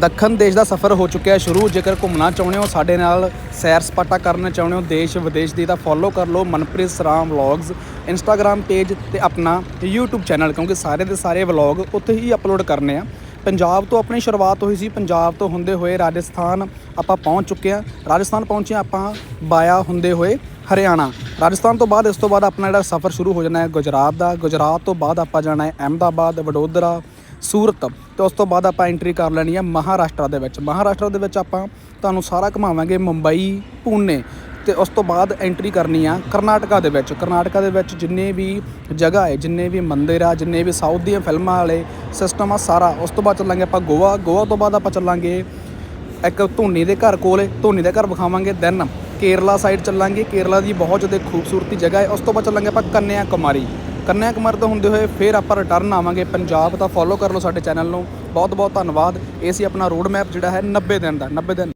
ਦੱਖਣ ਦੇਸ਼ ਦਾ ਸਫ਼ਰ ਹੋ ਚੁੱਕਿਆ ਸ਼ੁਰੂ। ਜੇਕਰ ਘੁੰਮਣਾ ਚਾਹੁੰਦੇ ਹੋ, ਸਾਡੇ ਨਾਲ ਸੈਰ ਸਪਾਟਾ ਕਰਨਾ ਚਾਹੁੰਦੇ ਹੋ, ਦੇਸ਼ ਵਿਦੇਸ਼ ਦੀ ਤਾਂ ਫੋਲੋ ਕਰ ਲਓ। Manpreet Saram vlogs Instagram page ਤੇ ਆਪਣਾ YouTube ਚੈਨਲ ਕਿਉਂਕਿ ਸਾਰੇ ਦੇ ਸਾਰੇ ਵਲੌਗ ਉੱਥੇ ਹੀ ਅਪਲੋਡ ਕਰਨੇ ਆ। ਪੰਜਾਬ ਤੋਂ ਆਪਣੀ ਸ਼ੁਰੂਆਤ ਹੋਈ ਸੀ। ਪੰਜਾਬ ਤੋਂ ਹੁੰਦੇ ਹੋਏ ਰਾਜਸਥਾਨ ਆਪਾਂ ਪਹੁੰਚ ਚੁੱਕੇ ਆ ਰਾਜਸਥਾਨ ਪਹੁੰਚੇ ਹਾਂ ਆਪਾਂ ਬਾਇਆ ਹੁੰਦੇ ਹੋਏ ਹਰਿਆਣਾ। ਰਾਜਸਥਾਨ ਤੋਂ ਬਾਅਦ ਇਸ ਤੋਂ ਬਾਅਦ ਆਪਣਾ ਜਿਹੜਾ ਸਫ਼ਰ ਸ਼ੁਰੂ ਹੋ ਜਾਣਾ ਹੈ ਗੁਜਰਾਤ ਦਾ। ਗੁਜਰਾਤ ਤੋਂ ਬਾਅਦ ਆਪਾਂ ਜਾਣਾ ਹੈ ਅਹਿਮਦਾਬਾਦ, ਵਡੋਦਰਾ ਸੂਰਤ। ਤੇ ਉਸ ਤੋਂ ਬਾਅਦ ਆਪਾਂ ਐਂਟਰੀ ਕਰ ਲੈਣੀ ਹੈ ਮਹਾਰਾਸ਼ਟਰ ਦੇ ਵਿੱਚ। ਮਹਾਰਾਸ਼ਟਰ ਦੇ ਵਿੱਚ ਆਪਾਂ ਤੁਹਾਨੂੰ ਸਾਰਾ ਘੁਮਾਵਾਂਗੇ ਮੁੰਬਈ ਪੂਨੇ ਤੇ ਉਸ ਤੋਂ ਬਾਅਦ ਐਂਟਰੀ ਕਰਨੀ ਆ ਕਰਨਾਟਕਾ ਦੇ ਵਿੱਚ। ਕਰਨਾਟਕਾ ਦੇ ਵਿੱਚ ਜਿੰਨੇ ਵੀ ਜਗ੍ਹਾ ਹੈ, ਜਿੰਨੇ ਵੀ ਮੰਦਿਰ ਆ, ਜਿੰਨੇ ਵੀ ਸਾਊਥ ਦੀਆਂ ਫਿਲਮਾਂ ਵਾਲੇ ਸਿਸਟਮ ਆ ਸਾਰਾ, ਉਸ ਤੋਂ ਬਾਅਦ ਚੱਲਾਂਗੇ ਆਪਾਂ ਗੋਆ। ਗੋਆ ਤੋਂ ਬਾਅਦ ਆਪਾਂ ਚੱਲਾਂਗੇ ਇੱਕ ਧੋਨੀ ਦੇ ਘਰ ਕੋਲ। ਧੋਨੀ ਦੇ ਘਰ ਵਿਖਾਵਾਂਗੇ ਦੈਨ ਕੇਰਲਾ ਸਾਈਡ ਚੱਲਾਂਗੇ। ਕੇਰਲਾ ਦੀ ਬਹੁਤ ਜ਼ਿਆਦਾ ਖੂਬਸੂਰਤੀ ਜਗ੍ਹਾ ਹੈ। ਉਸ ਤੋਂ ਬਾਅਦ ਚੱਲਾਂਗੇ ਆਪਾਂ ਕੰਨਿਆ ਕੁਮਾਰੀ ਕੰਨਿਆ ਕੁਮਾਰ ਤੋਂ ਹੁੰਦੇ ਹੋਏ ਫਿਰ ਆਪਾਂ ਰਿਟਰਨ ਆਵਾਂਗੇ। ਪੰਜਾਬ ਤਾਂ ਫੋਲੋ ਕਰ ਲਓ ਸਾਡੇ ਚੈਨਲ ਨੂੰ। ਬਹੁਤ ਬਹੁਤ ਧੰਨਵਾਦ। ਇਹ ਸੀ ਆਪਣਾ ਰੋਡ ਮੈਪ ਜਿਹੜਾ ਹੈ 90 ਦਿਨ ਦਾ 90 ਦਿਨ।